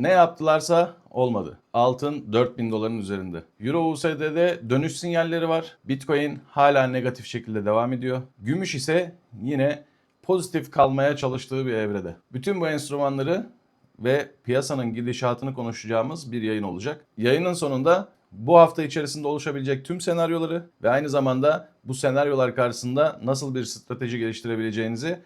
Ne yaptılarsa olmadı. Altın 4000 doların üzerinde. Euro USD'de dönüş sinyalleri var. Bitcoin hala negatif şekilde devam ediyor. Gümüş ise yine pozitif kalmaya çalıştığı bir evrede. Bütün bu enstrümanları ve piyasanın gidişatını konuşacağımız bir yayın olacak. Yayının sonunda bu hafta içerisinde oluşabilecek tüm senaryoları ve aynı zamanda bu senaryolar karşısında nasıl bir strateji geliştirebileceğinizi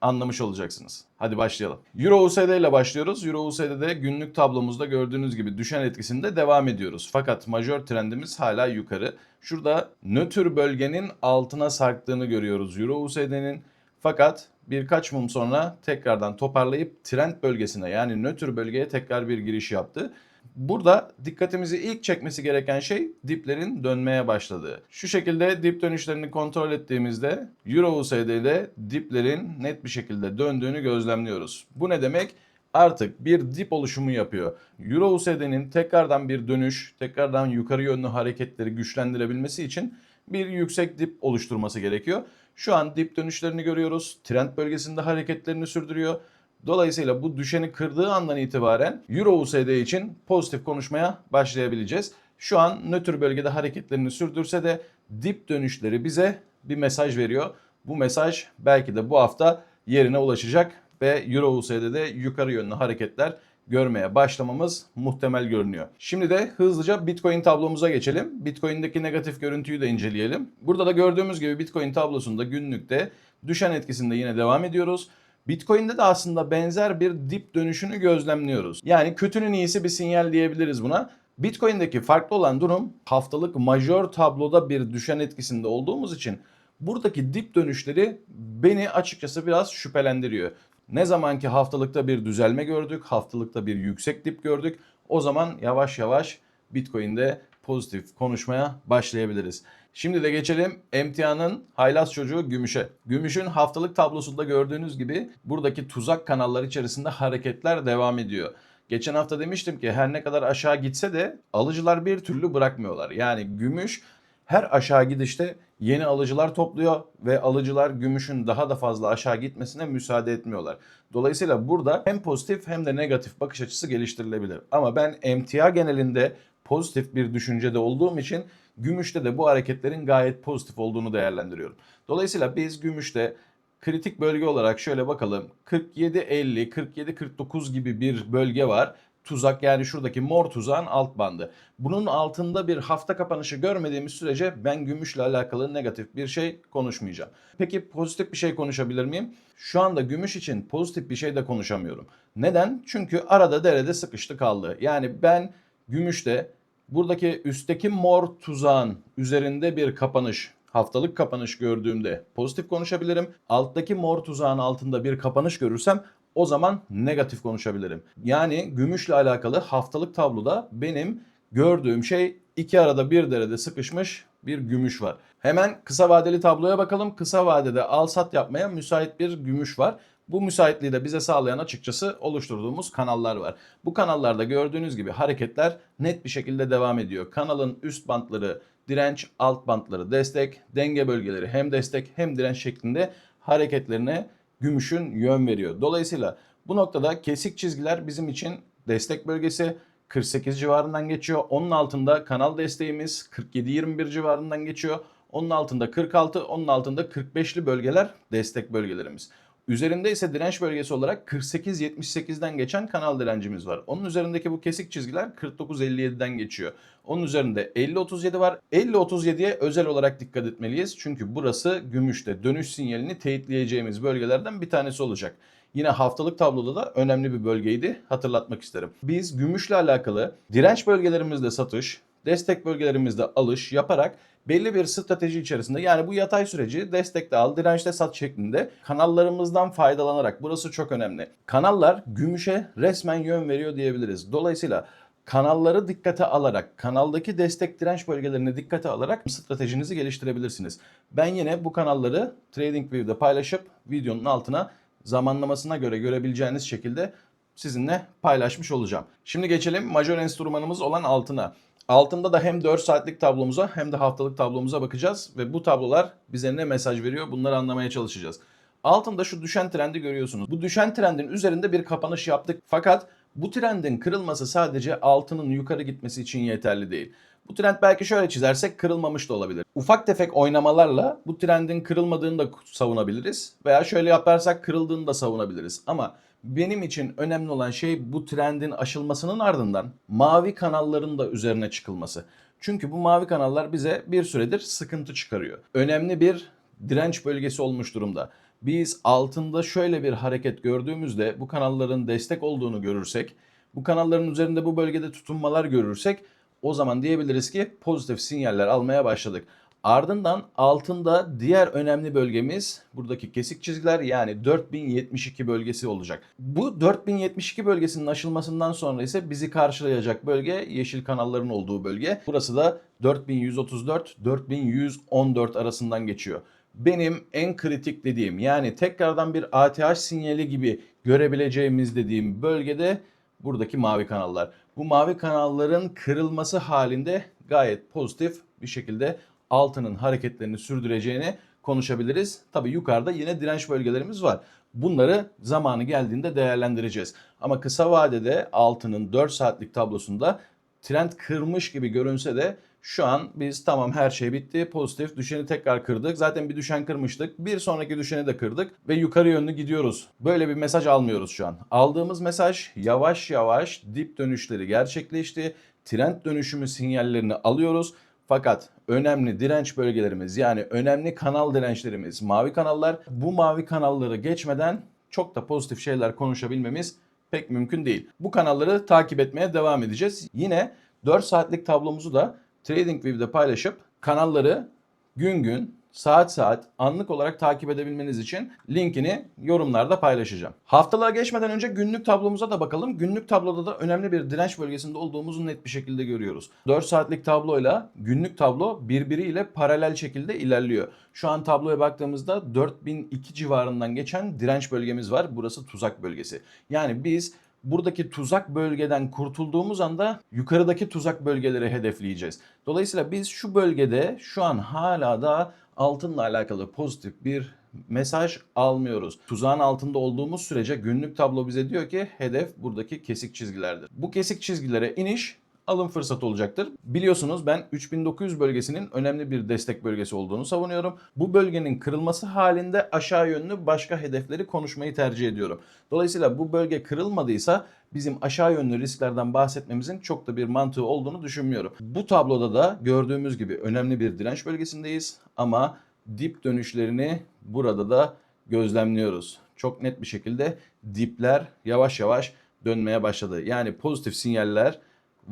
anlamış olacaksınız. Hadi başlayalım. Euro USD ile başlıyoruz. Euro USD'de günlük tablomuzda gördüğünüz gibi düşen etkisinde devam ediyoruz. Fakat majör trendimiz hala yukarı. Şurada nötr bölgenin altına sarktığını görüyoruz Euro USD'nin. Fakat birkaç mum sonra tekrardan toparlayıp trend bölgesine yani nötr bölgeye tekrar bir giriş yaptı. Burada dikkatimizi ilk çekmesi gereken şey diplerin dönmeye başladığı. Şu şekilde dip dönüşlerini kontrol ettiğimizde Euro USD'de diplerin net bir şekilde döndüğünü gözlemliyoruz. Bu ne demek? Artık bir dip oluşumu yapıyor. Euro USD'nin tekrardan bir dönüş, tekrardan yukarı yönlü hareketleri güçlendirebilmesi için bir yüksek dip oluşturması gerekiyor. Şu an dip dönüşlerini görüyoruz. Trend bölgesinde hareketlerini sürdürüyor. Dolayısıyla bu düşeni kırdığı andan itibaren Euro USD için pozitif konuşmaya başlayabileceğiz. Şu an nötr bölgede hareketlerini sürdürse de dip dönüşleri bize bir mesaj veriyor. Bu mesaj belki de bu hafta yerine ulaşacak ve Euro USD'de yukarı yönlü hareketler görmeye başlamamız muhtemel görünüyor. Şimdi de hızlıca Bitcoin tablomuza geçelim. Bitcoin'deki negatif görüntüyü de inceleyelim. Burada da gördüğümüz gibi Bitcoin tablosunda günlükte düşen etkisinde yine devam ediyoruz. Bitcoin'de de aslında benzer bir dip dönüşünü gözlemliyoruz. Yani kötünün iyisi bir sinyal diyebiliriz buna. Bitcoin'deki farklı olan durum haftalık majör tabloda bir düşen etkisinde olduğumuz için buradaki dip dönüşleri beni açıkçası biraz şüphelendiriyor. Ne zamanki haftalıkta bir düzelme gördük, haftalıkta bir yüksek dip gördük, o zaman yavaş yavaş Bitcoin'de pozitif konuşmaya başlayabiliriz. Şimdi de geçelim emtianın haylaz çocuğu Gümüş'e. Gümüş'ün haftalık tablosunda gördüğünüz gibi buradaki tuzak kanallar içerisinde hareketler devam ediyor. Geçen hafta demiştim ki her ne kadar aşağı gitse de alıcılar bir türlü bırakmıyorlar. Yani gümüş her aşağı gidişte yeni alıcılar topluyor ve alıcılar gümüşün daha da fazla aşağı gitmesine müsaade etmiyorlar. Dolayısıyla burada hem pozitif hem de negatif bakış açısı geliştirilebilir. Ama ben emtia genelinde pozitif bir düşüncede olduğum için gümüşte de bu hareketlerin gayet pozitif olduğunu değerlendiriyorum. Dolayısıyla biz gümüşte kritik bölge olarak şöyle bakalım 47-50, 47-49 gibi bir bölge var. Tuzak yani şuradaki mor tuzağın alt bandı. Bunun altında bir hafta kapanışı görmediğimiz sürece ben gümüşle alakalı negatif bir şey konuşmayacağım. Peki pozitif bir şey konuşabilir miyim? Şu anda gümüş için pozitif bir şey de konuşamıyorum. Neden? Çünkü arada derede sıkıştı kaldı. Yani ben gümüşte buradaki üstteki mor tuzağın üzerinde bir kapanış haftalık kapanış gördüğümde pozitif konuşabilirim. Alttaki mor tuzağın altında bir kapanış görürsem o zaman negatif konuşabilirim. Yani gümüşle alakalı haftalık tabloda benim gördüğüm şey iki arada bir derede sıkışmış bir gümüş var. Hemen kısa vadeli tabloya bakalım. Kısa vadede al sat yapmaya müsait bir gümüş var. Bu müsaitliği de bize sağlayan açıkçası oluşturduğumuz kanallar var. Bu kanallarda gördüğünüz gibi hareketler net bir şekilde devam ediyor. Kanalın üst bantları direnç, alt bantları destek, denge bölgeleri hem destek hem direnç şeklinde hareketlerine gümüşün yön veriyor. Dolayısıyla bu noktada kesik çizgiler bizim için destek bölgesi 48 civarından geçiyor. Onun altında kanal desteğimiz 47-21 civarından geçiyor. Onun altında 46, onun altında 45'li bölgeler destek bölgelerimiz. Üzerinde ise direnç bölgesi olarak 48-78'den geçen kanal direncimiz var. Onun üzerindeki bu kesik çizgiler 49-57'den geçiyor. Onun üzerinde 50-37 var. 50-37'ye özel olarak dikkat etmeliyiz. Çünkü burası gümüşte dönüş sinyalini teyitleyeceğimiz bölgelerden bir tanesi olacak. Yine haftalık tabloda da önemli bir bölgeydi. Hatırlatmak isterim. Biz gümüşle alakalı direnç bölgelerimizde satış, destek bölgelerimizde alış yaparak belli bir strateji içerisinde yani bu yatay süreci destekte al, dirençte sat şeklinde kanallarımızdan faydalanarak burası çok önemli. Kanallar gümüşe resmen yön veriyor diyebiliriz. Dolayısıyla kanalları dikkate alarak, kanaldaki destek direnç bölgelerini dikkate alarak stratejinizi geliştirebilirsiniz. Ben yine bu kanalları TradingView'de paylaşıp videonun altına zamanlamasına göre görebileceğiniz şekilde sizinle paylaşmış olacağım. Şimdi geçelim majör enstrümanımız olan altına. Altında da hem 4 saatlik tablomuza hem de haftalık tablomuza bakacağız ve bu tablolar bize ne mesaj veriyor bunları anlamaya çalışacağız. Altında şu düşen trendi görüyorsunuz. Bu düşen trendin üzerinde bir kapanış yaptık fakat Bu trendin kırılması sadece altının yukarı gitmesi için yeterli değil. Bu trend belki şöyle çizersek kırılmamış da olabilir. Ufak tefek oynamalarla bu trendin kırılmadığını da savunabiliriz. Veya şöyle yaparsak kırıldığını da savunabiliriz. Ama benim için önemli olan şey bu trendin aşılmasının ardından mavi kanalların da üzerine çıkılması. Çünkü bu mavi kanallar bize bir süredir sıkıntı çıkarıyor. Önemli bir direnç bölgesi olmuş durumda. Biz altında şöyle bir hareket gördüğümüzde bu kanalların destek olduğunu görürsek, bu kanalların üzerinde bu bölgede tutunmalar görürsek o zaman diyebiliriz ki pozitif sinyaller almaya başladık. Ardından altında diğer önemli bölgemiz buradaki kesik çizgiler yani 4072 bölgesi olacak. Bu 4072 bölgesinin aşılmasından sonra ise bizi karşılayacak bölge yeşil kanalların olduğu bölge. Burası da 4134-4114 arasından geçiyor. Benim en kritik dediğim yani tekrardan bir ATH sinyali gibi görebileceğimiz dediğim bölgede buradaki mavi kanallar. Bu mavi kanalların kırılması halinde gayet pozitif bir şekilde altının hareketlerini sürdüreceğini konuşabiliriz. Tabi yukarıda yine direnç bölgelerimiz var. Bunları zamanı geldiğinde değerlendireceğiz. Ama kısa vadede altının 4 saatlik tablosunda trend kırmış gibi görünse de şu an biz tamam her şey bitti. Pozitif düşeni tekrar kırdık. Zaten bir düşen kırmıştık. Bir sonraki düşeni de kırdık ve yukarı yönlü gidiyoruz. Böyle bir mesaj almıyoruz şu an. Aldığımız mesaj yavaş yavaş dip dönüşleri gerçekleşti. Trend dönüşümü sinyallerini alıyoruz. Fakat önemli direnç bölgelerimiz yani önemli kanal dirençlerimiz mavi kanallar. Bu mavi kanalları geçmeden çok da pozitif şeyler konuşabilmemiz pek mümkün değil. Bu kanalları takip etmeye devam edeceğiz. Yine 4 saatlik tablomuzu da TradingView'de paylaşıp kanalları gün gün, saat saat, anlık olarak takip edebilmeniz için linkini yorumlarda paylaşacağım. Haftalığa geçmeden önce günlük tablomuza da bakalım. Günlük tabloda da önemli bir direnç bölgesinde olduğumuzu net bir şekilde görüyoruz. 4 saatlik tabloyla günlük tablo birbiriyle paralel şekilde ilerliyor. Şu an tabloya baktığımızda 4002 civarından geçen direnç bölgemiz var. Burası tuzak bölgesi. Yani biz buradaki tuzak bölgeden kurtulduğumuz anda yukarıdaki tuzak bölgeleri hedefleyeceğiz. Dolayısıyla biz şu bölgede şu an hala da altınla alakalı pozitif bir mesaj almıyoruz. Tuzağın altında olduğumuz sürece günlük tablo bize diyor ki hedef buradaki kesik çizgilerdir. Bu kesik çizgilere iniş alım fırsatı olacaktır. Biliyorsunuz ben 3900 bölgesinin önemli bir destek bölgesi olduğunu savunuyorum. Bu bölgenin kırılması halinde aşağı yönlü başka hedefleri konuşmayı tercih ediyorum. Dolayısıyla bu bölge kırılmadıysa bizim aşağı yönlü risklerden bahsetmemizin çok da bir mantığı olduğunu düşünmüyorum. Bu tabloda da gördüğümüz gibi önemli bir direnç bölgesindeyiz ama dip dönüşlerini burada da gözlemliyoruz. Çok net bir şekilde dipler yavaş yavaş dönmeye başladı. Yani pozitif sinyaller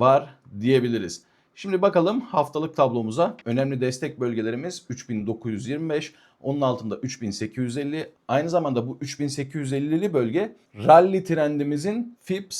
var diyebiliriz. Şimdi bakalım haftalık tablomuza. Önemli destek bölgelerimiz 3925, onun altında 3850. Aynı zamanda bu 3850'li bölge rally trendimizin FIB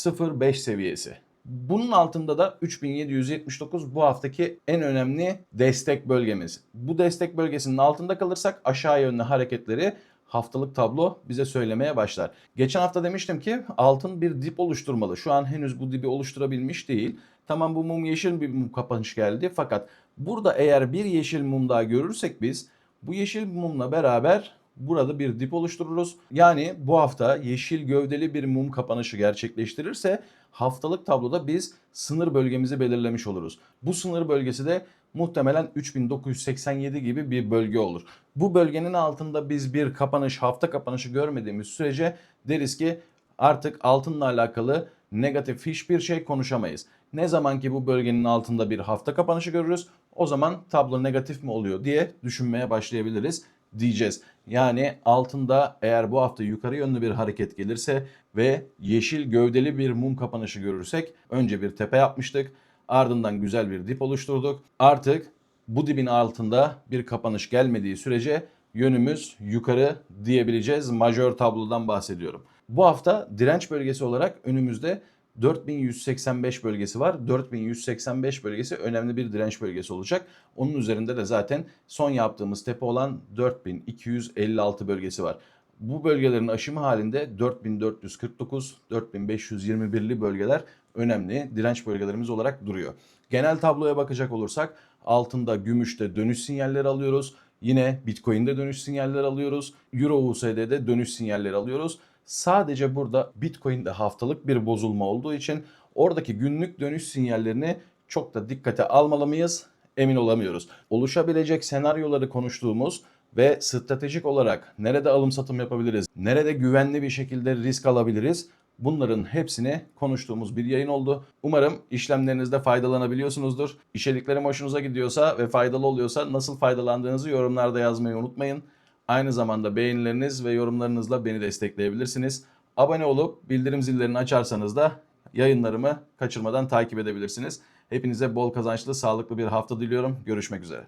05 seviyesi. Bunun altında da 3779 bu haftaki en önemli destek bölgemiz. Bu destek bölgesinin altında kalırsak aşağı yönlü hareketleri haftalık tablo bize söylemeye başlar. Geçen hafta demiştim ki altın bir dip oluşturmalı. Şu an henüz bu dibi oluşturabilmiş değil. Tamam bu mum yeşil bir mum kapanış geldi fakat burada eğer bir yeşil mum daha görürsek biz bu yeşil mumla beraber burada bir dip oluştururuz. Yani bu hafta yeşil gövdeli bir mum kapanışı gerçekleştirirse haftalık tabloda biz sınır bölgemizi belirlemiş oluruz. Bu sınır bölgesi de muhtemelen 3987 gibi bir bölge olur. Bu bölgenin altında biz bir kapanış, hafta kapanışı görmediğimiz sürece deriz ki artık altınla alakalı negatif hiçbir şey konuşamayız. Ne zaman ki bu bölgenin altında bir hafta kapanışı görürüz o zaman tablo negatif mi oluyor diye düşünmeye başlayabiliriz diyeceğiz. Yani altında eğer bu hafta yukarı yönlü bir hareket gelirse ve yeşil gövdeli bir mum kapanışı görürsek önce bir tepe yapmıştık. Ardından güzel bir dip oluşturduk. Artık bu dibin altında bir kapanış gelmediği sürece yönümüz yukarı diyebileceğiz. Majör tablodan bahsediyorum. Bu hafta direnç bölgesi olarak önümüzde 4185 bölgesi var. 4185 bölgesi önemli bir direnç bölgesi olacak. Onun üzerinde de zaten son yaptığımız tepe olan 4256 bölgesi var. Bu bölgelerin aşımı halinde 4449, 4521'li bölgeler önemli direnç bölgelerimiz olarak duruyor. Genel tabloya bakacak olursak altında, gümüşte dönüş sinyalleri alıyoruz. Yine Bitcoin'de dönüş sinyalleri alıyoruz. Euro USD'de dönüş sinyalleri alıyoruz. Sadece burada Bitcoin'de haftalık bir bozulma olduğu için oradaki günlük dönüş sinyallerini çok da dikkate almalı mıyız? Emin olamıyoruz. Oluşabilecek senaryoları konuştuğumuz ve stratejik olarak nerede alım satım yapabiliriz, nerede güvenli bir şekilde risk alabiliriz Bunların hepsini konuştuğumuz bir yayın oldu. Umarım işlemlerinizde faydalanabiliyorsunuzdur. İçeriklerim hoşunuza gidiyorsa ve faydalı oluyorsa nasıl faydalandığınızı yorumlarda yazmayı unutmayın. Aynı zamanda beğenileriniz ve yorumlarınızla beni destekleyebilirsiniz. Abone olup bildirim zillerini açarsanız da yayınlarımı kaçırmadan takip edebilirsiniz. Hepinize bol kazançlı, sağlıklı bir hafta diliyorum. Görüşmek üzere.